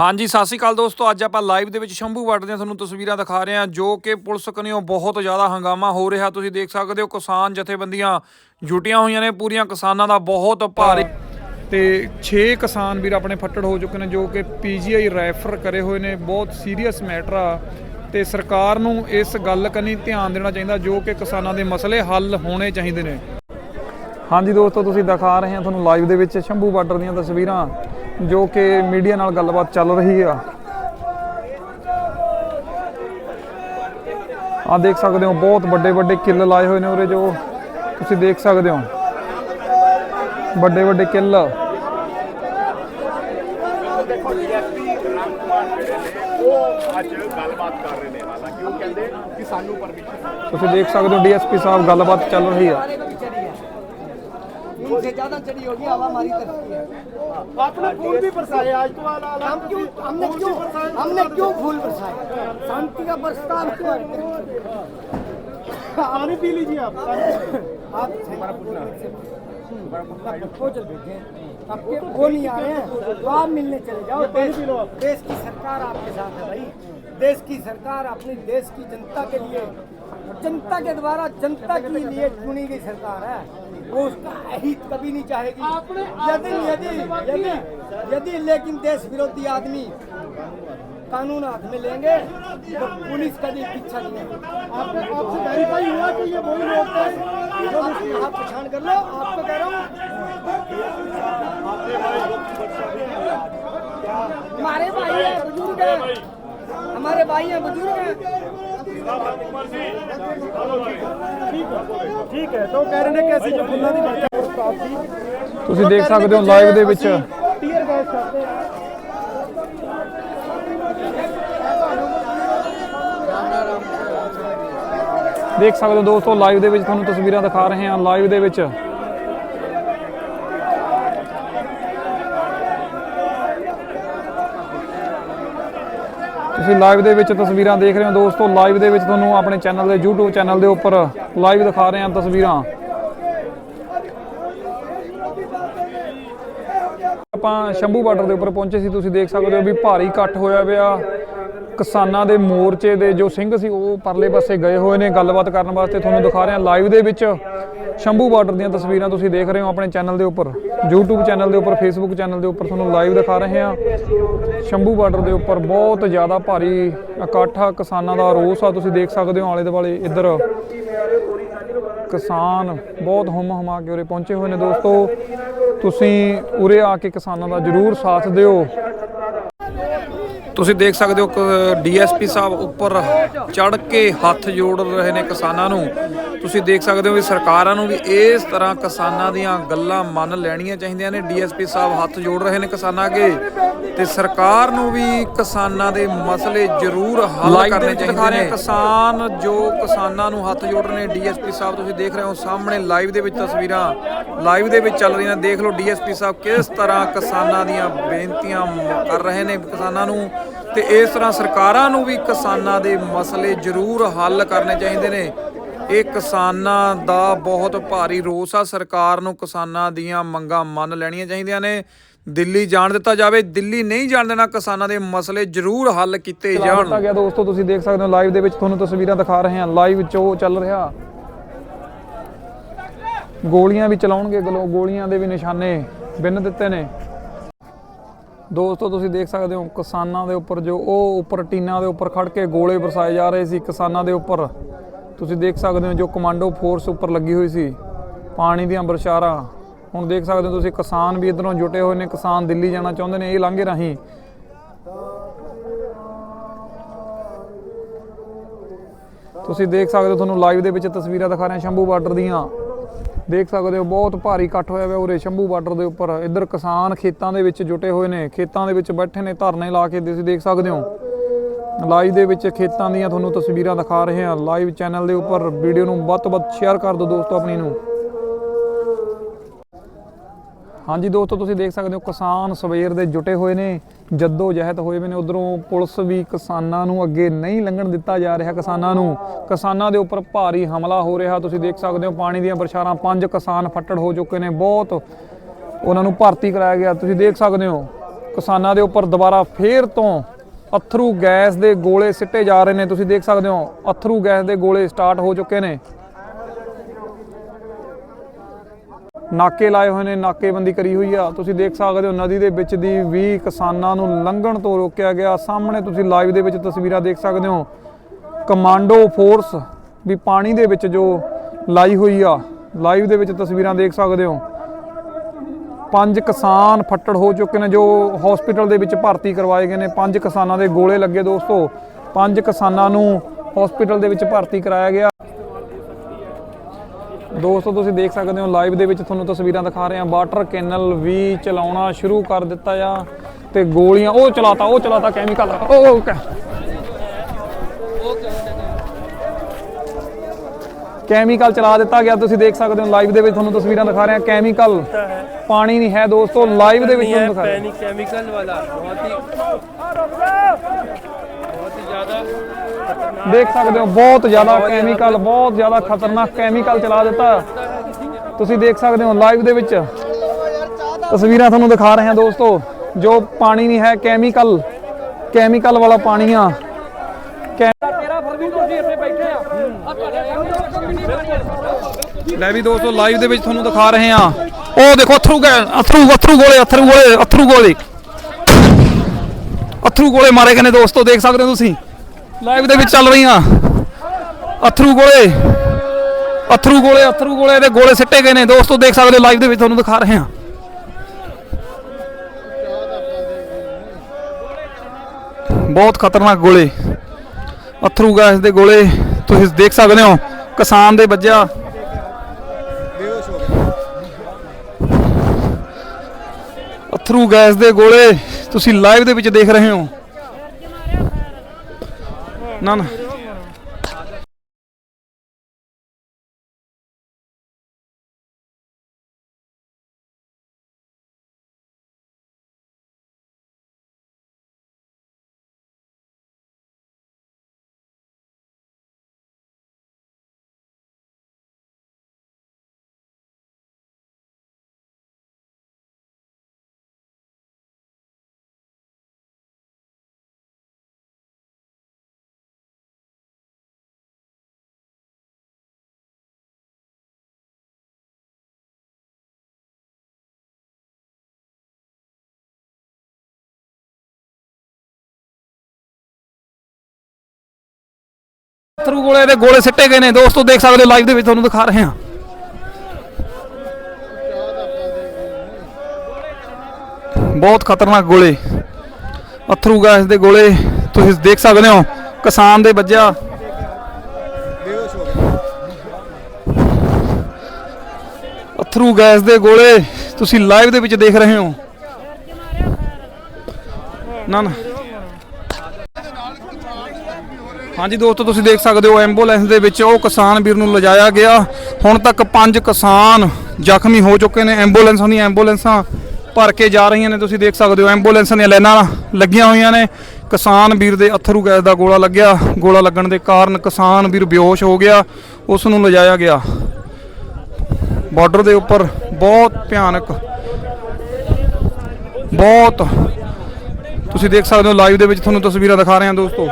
ਹਾਂਜੀ, ਸਤਿ ਸ਼੍ਰੀ ਅਕਾਲ ਦੋਸਤੋ। ਅੱਜ ਆਪਾਂ ਲਾਈਵ ਦੇ ਵਿੱਚ ਸ਼ੰਭੂ ਬਾਰਡਰ ਦੀਆਂ ਤੁਹਾਨੂੰ ਤਸਵੀਰਾਂ ਦਿਖਾ ਰਹੇ ਹਾਂ, ਜੋ ਕਿ ਪੁਲਿਸ ਕਨੀਓ ਬਹੁਤ ਜ਼ਿਆਦਾ ਹੰਗਾਮਾ ਹੋ ਰਿਹਾ। ਤੁਸੀਂ ਦੇਖ ਸਕਦੇ ਹੋ, ਕਿਸਾਨ ਜਥੇਬੰਦੀਆਂ ਜੁਟੀਆਂ ਹੋਈਆਂ ਨੇ। ਪੂਰੀਆਂ ਕਿਸਾਨਾਂ ਦਾ ਬਹੁਤ ਭਾਰੀ ਤੇ 6 ਕਿਸਾਨ ਵੀਰ ਆਪਣੇ ਫੱਟੜ ਹੋ ਚੁੱਕੇ ਨੇ, ਜੋ ਕਿ ਪੀਜੀਆਈ ਰੈਫਰ ਕਰੇ ਹੋਏ ਨੇ। ਬਹੁਤ ਸੀਰੀਅਸ ਮੈਟਰ ਆ। ਤੇ ਸਰਕਾਰ ਨੂੰ ਇਸ ਗੱਲ ਕਨੀ ਧਿਆਨ ਦੇਣਾ ਚਾਹੀਦਾ, ਜੋ ਕਿ ਕਿਸਾਨਾਂ ਦੇ ਮਸਲੇ ਹੱਲ ਹੋਣੇ ਚਾਹੀਦੇ ਨੇ। ਹਾਂਜੀ ਦੋਸਤੋ, ਤੁਸੀਂ ਦਿਖਾ ਰਹੇ ਹਾਂ ਤੁਹਾਨੂੰ ਲਾਈਵ ਦੇ ਵਿੱਚ ਸ਼ੰਭੂ ਬਾਰਡਰ ਦੀਆਂ ਤਸਵੀਰਾਂ। ਜੋ ਕਿ ਮੀਡੀਆ ਨਾਲ ਗੱਲਬਾਤ ਚੱਲ ਰਹੀ ਆ। ਆ ਦੇਖ ਸਕਦੇ ਹੋ, ਬਹੁਤ ਵੱਡੇ ਵੱਡੇ ਕਿੱਲ ਲਾਏ ਹੋਏ ਨੇ ਉਰੇ ਜੋ ਤੁਸੀਂ ਦੇਖ ਸਕਦੇ ਹੋ। ਵੱਡੇ ਵੱਡੇ ਕਿੱਲ। ਉਹ ਅੱਜ ਗੱਲਬਾਤ ਕਰ ਰਹੇ ਨੇ ਹਾਲਾਂਕਿ ਉਹ ਕਹਿੰਦੇ ਕਿ ਸਾਨੂੰ ਪਰਮਿਸ਼ਨ ਤੁਸੀਂ ਦੇਖ ਸਕਦੇ ਹੋ, ਡੀਐਸਪੀ ਸਾਹਿਬ ਗੱਲਬਾਤ ਚੱਲ ਰਹੀ ਆ। उनसे ज़्यादा चढ़ी होगी हवा हमारी तरफ़ की हाँ। आपने फूल भी बरसाए आज तो हम क्यों हमने क्यों हमने क्यों फूल बरसाए? शांति का बरसात पानी पी लीजिए आप। आप प्रपोजल भेजें। आपके वो नहीं आ रहे हैं। तो आप मिलने चले जाओ। देश देश की सरकार आपके साथ है भाई। देश की सरकार अपनी देश की जनता के लिए जनता के द्वारा जनता के लिए चुनी गई सरकार है। वो उसका अहित कभी नहीं चाहेगी। यदि यदि यदि यदि लेकिन देश विरोधी आदमी कानून हाथ में लेंगे तो पुलिस कभी पीछा नहीं आपने आपसे वेरीफाई हुआ कि ये वही लोग थे जो आप आप पहचान कर लो आपको कह रहा हूँ। हमारे भाई हैं बुज़ुर्ग हैं। हमारे भाई हैं बुज़ुर्ग हैं। ਤੁਸੀਂ ਦੇਖ ਸਕਦੇ ਹੋ ਲਾਈਵ ਦੇ ਵਿੱਚ। ਦੇਖ ਸਕਦੇ ਹੋ ਦੋਸਤੋ ਲਾਈਵ ਦੇ ਵਿੱਚ ਤੁਹਾਨੂੰ ਤਸਵੀਰਾਂ ਦਿਖਾ ਰਹੇ ਹਾਂ। ਲਾਈਵ ਦੇ ਵਿੱਚ ਤੁਸੀਂ ਲਾਈਵ ਦੇ ਵਿੱਚ ਤਸਵੀਰਾਂ ਦੇਖ ਰਹੇ ਹੋ ਦੋਸਤੋ, ਲਾਈਵ ਦੇ ਵਿੱਚ ਤੁਹਾਨੂੰ ਆਪਣੇ ਚੈਨਲ ਦੇ, YouTube ਚੈਨਲ ਦੇ ਉੱਪਰ ਲਾਈਵ ਦਿਖਾ ਰਹੇ ਹਾਂ ਤਸਵੀਰਾਂ। ਆਪਾਂ ਸ਼ੰਭੂ ਬਾਰਡਰ ਦੇ ਉੱਪਰ ਪਹੁੰਚੇ ਸੀ, ਤੁਸੀਂ ਦੇਖ ਸਕਦੇ ਹੋ ਵੀ ਭਾਰੀ ਇਕੱਠ ਹੋਇਆ ਪਿਆ। ਕਿਸਾਨਾਂ ਦੇ ਮੋਰਚੇ ਦੇ ਜੋ ਸਿੰਘ ਸੀ, ਉਹ ਪਰਲੇ ਪਾਸੇ ਗਏ ਹੋਏ ਨੇ। ਗੱਲਬਾਤ ਕਰਨ ਵਾਸਤੇ ਤੁਹਾਨੂੰ ਦਿਖਾ ਰਹੇ ਹਾਂ ਲਾਈਵ ਦੇ ਵਿੱਚ ਸ਼ੰਭੂ ਬਾਰਡਰ ਦੀਆਂ ਤਸਵੀਰਾਂ ਤੁਸੀਂ ਦੇਖ ਰਹੇ ਹੋ ਆਪਣੇ ਚੈਨਲ ਦੇ ਉੱਪਰ। YouTube ਚੈਨਲ ਦੇ ਉੱਪਰ, Facebook ਚੈਨਲ ਦੇ ਉੱਪਰ ਤੁਹਾਨੂੰ ਲਾਈਵ ਦਿਖਾ ਰਹੇ ਹਾਂ। ਸ਼ੰਭੂ ਬਾਰਡਰ ਦੇ ਉੱਪਰ ਬਹੁਤ ਜ਼ਿਆਦਾ ਭਾਰੀ ਇਕੱਠ ਆ। ਕਿਸਾਨਾਂ ਦਾ ਰੋਸ ਆ, ਤੁਸੀਂ ਦੇਖ ਸਕਦੇ ਹੋ ਆਲੇ ਦੁਆਲੇ ਇੱਧਰ। ਕਿਸਾਨ ਬਹੁਤ ਹੁਮ ਹੁਮਾ ਕੇ ਉਰੇ ਪਹੁੰਚੇ ਹੋਏ ਨੇ ਦੋਸਤੋ। ਤੁਸੀਂ ਉਰੇ ਆ ਕੇ ਕਿਸਾਨਾਂ ਦਾ ਜਰੂਰ ਸਾਥ ਦਿਓ। ਤੁਸੀਂ ਦੇਖ ਸਕਦੇ ਹੋ ਡੀਐਸਪੀ ਸਾਹਿਬ ਉੱਪਰ ਚੜ ਕੇ ਹੱਥ ਜੋੜ ਰਹੇ ਨੇ ਕਿਸਾਨਾਂ ਨੂੰ। ਤੁਸੀਂ ਦੇਖ ਸਕਦੇ ਹੋ ਵੀ ਸਰਕਾਰਾਂ ਨੂੰ ਵੀ ਇਸ ਤਰ੍ਹਾਂ ਕਿਸਾਨਾਂ ਦੀਆਂ ਗੱਲਾਂ ਮੰਨ ਲੈਣੀਆਂ ਚਾਹੀਦੀਆਂ ਨੇ। ਡੀਐਸਪੀ ਸਾਹਿਬ ਹੱਥ ਜੋੜ ਰਹੇ ਨੇ ਕਿਸਾਨਾਂ ਅੱਗੇ ਤੇ ਸਰਕਾਰ ਨੂੰ ਵੀ ਕਿਸਾਨਾਂ ਦੇ ਮਸਲੇ ਜ਼ਰੂਰ ਹੱਲ ਕਰਨੇ ਚਾਹੀਦੇ ਨੇ। ਕਿਸਾਨ ਜੋ ਕਿਸਾਨਾਂ ਨੂੰ ਹੱਥ ਜੋੜ ਰਹੇ ਨੇ ਡੀਐਸਪੀ ਸਾਹਿਬ ਤੁਸੀਂ ਦੇਖ ਰਹੇ ਹੋ ਸਾਹਮਣੇ ਲਾਈਵ ਦੇ ਵਿੱਚ ਤਸਵੀਰਾਂ। ਲਾਈਵ ਦੇ ਵਿੱਚ ਚੱਲ ਰਹੀਆਂ ਦੇਖ ਲਓ ਡੀਐਸਪੀ ਸਾਹਿਬ ਕਿਸ ਤਰ੍ਹਾਂ ਕਿਸਾਨਾਂ ਦੀਆਂ ਬੇਨਤੀਆਂ ਕਰ ਰਹੇ ਨੇ ਕਿਸਾਨਾਂ ਨੂੰ। ਤੇ ਇਸ ਤਰ੍ਹਾਂ ਸਰਕਾਰਾਂ ਨੂੰ ਵੀ ਕਿਸਾਨਾਂ ਦੇ ਮਸਲੇ ਜ਼ਰੂਰ ਹੱਲ ਕਰਨੇ ਚਾਹੀਦੇ ਨੇ। ਇਹ ਕਿਸਾਨਾਂ ਦਾ ਬਹੁਤ ਭਾਰੀ ਰੋਸ ਆ। ਸਰਕਾਰ ਨੂੰ ਕਿਸਾਨਾਂ ਦੀਆਂ ਮੰਗਾਂ ਮੰਨ ਲੈਣੀਆਂ ਚਾਹੀਦੀਆਂ ਨੇ। ਦਿੱਲੀ ਜਾਣ ਦਿੱਤਾ ਜਾਵੇ। ਦਿੱਲੀ ਨਹੀਂ ਜਾਣ ਦੇਣਾ ਕਿਸਾਨਾਂ ਦੇ ਮਸਲੇ ਜ਼ਰੂਰ ਹੱਲ ਕੀਤੇ ਜਾਣ। ਦਿੱਤਾ ਗਿਆ ਦੋਸਤੋ ਤੁਸੀਂ ਦੇਖ ਸਕਦੇ ਹੋ ਲਾਈਵ ਦੇ ਵਿੱਚ ਤੁਹਾਨੂੰ ਤਸਵੀਰਾਂ ਦਿਖਾ ਰਹੇ ਹਾਂ। ਲਾਈਵ ਚੋ ਚੱਲ ਰਿਹਾ। ਗੋਲੀਆਂ ਵੀ ਚਲਾਉਣਗੇ ਗਲੋ ਗੋਲੀਆਂ ਦੇ ਵੀ ਨਿਸ਼ਾਨੇ ਬਿੰਨ ਦਿੱਤੇ ਨੇ। ਦੋਸਤੋ, ਤੁਸੀਂ ਦੇਖ ਸਕਦੇ ਹੋ ਕਿਸਾਨਾਂ ਦੇ ਉੱਪਰ ਜੋ ਉਹ ਉੱਪਰ ਟੀਨਾਂ ਦੇ ਉੱਪਰ ਖੜ ਕੇ ਗੋਲੇ ਬਰਸਾਏ ਜਾ ਰਹੇ ਸੀ ਕਿਸਾਨਾਂ ਦੇ ਉੱਪਰ। ਤੁਸੀਂ ਦੇਖ ਸਕਦੇ ਹੋ ਜੋ ਕਮਾਂਡੋ ਫੋਰਸ ਉੱਪਰ ਲੱਗੀ ਹੋਈ ਸੀ, ਪਾਣੀ ਦੀਆਂ ਬਰਸ਼ਾਰਾਂ। ਹੁਣ ਦੇਖ ਸਕਦੇ ਹੋ ਤੁਸੀਂ ਕਿਸਾਨ ਵੀ ਇਧਰੋਂ ਜੁਟੇ ਹੋਏ ਨੇ, ਕਿਸਾਨ ਦਿੱਲੀ ਜਾਣਾ ਚਾਹੁੰਦੇ ਨੇ, ਇਹ ਲਾਂਘੇ ਰਾਹੀਂ। ਤੁਸੀਂ ਦੇਖ ਸਕਦੇ ਹੋ ਤੁਹਾਨੂੰ ਲਾਈਵ ਦੇ ਵਿੱਚ ਤਸਵੀਰਾਂ ਦਿਖਾ ਰਹੇ ਹਾਂ ਸ਼ੰਭੂ ਬਾਰਡਰ ਦੀਆਂ। ਦੇਖ ਸਕਦੇ ਹੋ, ਬਹੁਤ ਭਾਰੀ ਇਕੱਠ ਹੋਇਆ ਹੋਇਆ ਉਰੇ ਸ਼ੰਭੂ ਬਾਰਡਰ ਦੇ ਉੱਪਰ। ਇੱਧਰ ਕਿਸਾਨ ਖੇਤਾਂ ਦੇ ਵਿੱਚ ਜੁਟੇ ਹੋਏ ਨੇ, ਖੇਤਾਂ ਦੇ ਵਿੱਚ ਬੈਠੇ ਨੇ, ਧਰਨੇ ਲਾ ਕੇ ਤੁਸੀਂ ਦੇਖ ਸਕਦੇ ਹੋ। ਲਾਈਵ ਦੇ ਵਿੱਚ ਖੇਤਾਂ ਦੀਆਂ ਤੁਹਾਨੂੰ ਤਸਵੀਰਾਂ ਦਿਖਾ ਰਹੇ ਹਾਂ। ਲਾਈਵ ਚੈਨਲ ਦੇ ਉੱਪਰ ਵੀਡੀਓ ਨੂੰ ਵੱਧ ਤੋਂ ਵੱਧ ਸ਼ੇਅਰ ਕਰ ਦਿਓ ਦੋਸਤੋ ਆਪਣੀ ਨੂੰ। ਹਾਂਜੀ ਦੋਸਤੋ, ਤੁਸੀਂ ਦੇਖ ਸਕਦੇ ਹੋ ਕਿਸਾਨ ਸਵੇਰ ਦੇ ਜੁਟੇ ਹੋਏ ਨੇ, ਜੱਦੋ ਜਹਿਦ ਹੋਏ ਹੋਏ ਨੇ। ਉਧਰੋਂ ਪੁਲਿਸ ਵੀ ਕਿਸਾਨਾਂ ਨੂੰ ਅੱਗੇ ਨਹੀਂ ਲੰਘਣ ਦਿੱਤਾ ਜਾ ਰਿਹਾ ਕਿਸਾਨਾਂ ਨੂੰ। ਕਿਸਾਨਾਂ ਦੇ ਉੱਪਰ ਭਾਰੀ ਹਮਲਾ ਹੋ ਰਿਹਾ। ਤੁਸੀਂ ਦੇਖ ਸਕਦੇ ਹੋ ਪਾਣੀ ਦੀਆਂ ਬਰਸ਼ਾਰਾਂ ਪੰਜ ਕਿਸਾਨ ਫੱਟੜ ਹੋ ਚੁੱਕੇ ਨੇ। ਬਹੁਤ ਉਹਨਾਂ ਨੂੰ ਭਰਤੀ ਕਰਾਇਆ ਗਿਆ। ਤੁਸੀਂ ਦੇਖ ਸਕਦੇ ਹੋ, ਕਿਸਾਨਾਂ ਦੇ ਉੱਪਰ ਦੁਬਾਰਾ ਫੇਰ ਤੋਂ ਅਥਰੂ ਗੈਸ ਦੇ ਗੋਲੇ ਸਿੱਟੇ ਜਾ ਰਹੇ ਨੇ। ਤੁਸੀਂ ਦੇਖ ਸਕਦੇ ਹੋ, ਅਥਰੂ ਗੈਸ ਦੇ ਗੋਲੇ ਸਟਾਰਟ ਹੋ ਚੁੱਕੇ ਨੇ। ਨਾਕੇ ਲਾਏ ਹੋਏ ਨੇ, ਨਾਕੇਬੰਦੀ ਕਰੀ ਹੋਈ ਆ। ਤੁਸੀਂ ਦੇਖ ਸਕਦੇ ਹੋ, ਨਦੀ ਦੇ ਵਿੱਚ ਦੀ ਵੀ ਕਿਸਾਨਾਂ ਨੂੰ ਲੰਘਣ ਤੋਂ ਰੋਕਿਆ ਗਿਆ। ਸਾਹਮਣੇ ਤੁਸੀਂ ਲਾਈਵ ਦੇ ਵਿੱਚ ਤਸਵੀਰਾਂ ਦੇਖ ਸਕਦੇ ਹੋ। ਕਮਾਂਡੋ ਫੋਰਸ ਵੀ ਪਾਣੀ ਦੇ ਵਿੱਚ ਜੋ ਲਾਈ ਹੋਈ ਆ। ਲਾਈਵ ਦੇ ਵਿੱਚ ਤਸਵੀਰਾਂ ਦੇਖ ਸਕਦੇ ਹੋ। ਪੰਜ ਕਿਸਾਨ ਫੱਟੜ ਹੋ ਚੁੱਕੇ ਨੇ ਜੋ ਹਸਪੀਟਲ ਦੇ ਵਿੱਚ ਭਰਤੀ ਕਰਵਾਏ ਗਏ ਨੇ। ਪੰਜ ਕਿਸਾਨਾਂ ਦੇ ਗੋਲੇ ਲੱਗੇ ਦੋਸਤੋ। ਪੰਜ ਕਿਸਾਨਾਂ ਨੂੰ ਹਸਪੀਟਲ ਦੇ ਵਿੱਚ ਭਰਤੀ ਕਰਾਇਆ ਗਿਆ। ਦੋਸਤੋ, ਤੁਸੀਂ ਦੇਖ ਸਕਦੇ ਹੋ ਲਾਈਵ ਦੇ ਵਿੱਚ ਤੁਹਾਨੂੰ ਤਸਵੀਰਾਂ ਦਿਖਾ ਰਹੇ ਹਾਂ। ਵਾਟਰ ਕੈਨਲ ਵੀ ਚਲਾਉਣਾ ਸ਼ੁਰੂ ਕਰ ਦਿੱਤਾ ਆ ਤੇ ਗੋਲੀਆਂ, ਉਹ ਚਲਾਤਾ ਉਹ ਚਲਾਤਾ ਕੈਮੀਕਲ ਉਹ ਕੈਮੀਕਲ ਚਲਾ ਦਿੱਤਾ ਗਿਆ। ਤੁਸੀਂ ਦੇਖ ਸਕਦੇ ਹੋ ਲਾਈਵ ਦੇ ਵਿੱਚ ਤੁਹਾਨੂੰ ਤਸਵੀਰਾਂ ਦਿਖਾ ਰਹੇ ਹਾਂ। ਕੈਮੀਕਲ ਪਾਣੀ ਨਹੀਂ ਹੈ ਦੋਸਤੋ ਲਾਈਵ ਦੇ ਵਿੱਚ ਤੁਹਾਨੂੰ ਦਿਖਾ ਰਹੇ ਹਾਂ। ਕੈਮੀਕਲ ਵਾਲਾ। ਬਹੁਤ ਹੀ ਬਹੁਤ ਹੀ ਜ਼ਿਆਦਾ ਦੇਖ ਸਕਦੇ ਹੋ, ਬਹੁਤ ਜ਼ਿਆਦਾ ਕੈਮੀਕਲ ਬਹੁਤ ਜ਼ਿਆਦਾ ਖਤਰਨਾਕ ਕੈਮੀਕਲ ਚਲਾ ਦਿੱਤਾ। ਤੁਸੀਂ ਦੇਖ ਸਕਦੇ ਹੋ ਲਾਈਵ ਦੇ ਵਿੱਚ। ਤਸਵੀਰਾਂ ਤੁਹਾਨੂੰ ਦਿਖਾ ਰਹੇ ਹਾਂ ਦੋਸਤੋ, ਜੋ ਪਾਣੀ ਨਹੀਂ ਹੈ ਕੈਮੀਕਲ ਕੈਮੀਕਲ ਵਾਲਾ ਪਾਣੀ ਆ। ਲੈ ਵੀ ਦੋਸਤੋ ਲਾਈਵ ਦੇ ਵਿੱਚ ਤੁਹਾਨੂੰ ਦਿਖਾ ਰਹੇ ਹਾਂ। ਉਹ ਦੇਖੋ, ਅਥਰੂ ਗਏ, ਅਥਰੂ ਅਥਰੂ ਗੋਲੇ ਅਥਰੂ ਗੋਲੇ ਅਥਰੂ ਗੋਲੇ। ਅਥਰੂ ਗੋਲੇ ਮਾਰੇ ਗਏ ਨੇ ਦੋਸਤੋ, ਦੇਖ ਸਕਦੇ ਹੋ ਤੁਸੀਂ। ਲਾਈਵ ਦੇ ਵਿੱਚ ਚੱਲ ਰਹੀਆਂ। ਅਥਰੂ ਗੋਲੇ। ਅਥਰੂ ਗੋਲੇ ਅਥਰੂ ਗੋਲੇ ਦੇ ਗੋਲੇ ਸਿੱਟੇ ਗਏ ਨੇ। ਦੋਸਤੋ, ਦੇਖ ਸਕਦੇ ਹੋ, ਲਾਈਵ ਦੇ ਵਿੱਚ ਤੁਹਾਨੂੰ ਦਿਖਾ ਰਹੇ ਹਾਂ। ਬਹੁਤ ਖਤਰਨਾਕ ਗੋਲੇ। ਅਥਰੂ ਗੈਸ ਦੇ ਗੋਲੇ। ਤੁਸੀਂ ਦੇਖ ਸਕਦੇ ਹੋ, ਕਿਸਾਨ ਦੇ ਵੱਜਿਆ। ਅਥਰੂ ਗੈਸ ਦੇ ਗੋਲੇ। ਤੁਸੀਂ ਲਾਈਵ ਦੇ ਵਿੱਚ ਦੇਖ ਰਹੇ ਹੋ। ਨਾ ਨਾ ਅਥਰੂ ਗੋਲੇ ਦੇ ਗੋਲੇ ਸਿੱਟੇ ਗਏ ਨੇ। ਦੋਸਤੋ, ਦੇਖ ਸਕਦੇ ਹੋ ਲਾਈਵ ਦੇ ਵਿੱਚ ਤੁਹਾਨੂੰ ਦਿਖਾ ਰਹੇ ਹਾਂ। ਬਹੁਤ ਖਤਰਨਾਕ ਗੋਲੇ। ਅਥਰੂ ਗੈਸ ਦੇ ਗੋਲੇ। ਤੁਸੀਂ ਦੇਖ ਸਕਦੇ ਹੋ, ਕਿਸਾਨ ਦੇ ਵੱਜਿਆ। ਅਥਰੂ ਗੈਸ ਦੇ ਗੋਲੇ। ਤੁਸੀਂ ਲਾਈਵ ਦੇ ਵਿੱਚ ਦੇਖ ਰਹੇ ਹੋ। ਨਾ ਨਾ। ਹਾਂਜੀ ਦੋਸਤੋ, ਤੁਸੀਂ ਦੇਖ ਸਕਦੇ ਹੋ ਐਂਬੂਲੈਂਸ ਦੇ ਵਿੱਚ ਉਹ ਕਿਸਾਨ ਵੀਰ ਨੂੰ ਲਿਜਾਇਆ ਗਿਆ। ਹੁਣ ਤੱਕ ਪੰਜ ਕਿਸਾਨ ਜ਼ਖਮੀ ਹੋ ਚੁੱਕੇ ਨੇ। ਐਂਬੂਲੈਂਸਾਂ ਦੀਆਂ ਐਂਬੂਲੈਂਸਾਂ ਭਰ ਕੇ ਜਾ ਰਹੀਆਂ ਨੇ। ਤੁਸੀਂ ਦੇਖ ਸਕਦੇ ਹੋ ਐਂਬੂਲੈਂਸਾਂ ਦੀਆਂ ਲਾਈਨਾਂ ਲੱਗੀਆਂ ਹੋਈਆਂ ਨੇ। ਕਿਸਾਨ ਵੀਰ ਦੇ ਅਥਰੂ ਗੈਸ ਦਾ ਗੋਲਾ ਲੱਗਿਆ। ਗੋਲਾ ਲੱਗਣ ਦੇ ਕਾਰਨ ਕਿਸਾਨ ਵੀਰ ਬੇਹੋਸ਼ ਹੋ ਗਿਆ। ਉਸ ਨੂੰ ਲਿਜਾਇਆ ਗਿਆ। ਬਾਰਡਰ ਦੇ ਉੱਪਰ ਬਹੁਤ ਭਿਆਨਕ, ਬਹੁਤ ਤੁਸੀਂ ਦੇਖ ਸਕਦੇ ਹੋ ਲਾਈਵ ਦੇ ਵਿੱਚ ਤੁਹਾਨੂੰ ਤਸਵੀਰਾਂ ਦਿਖਾ ਰਹੇ ਹਾਂ ਦੋਸਤੋ।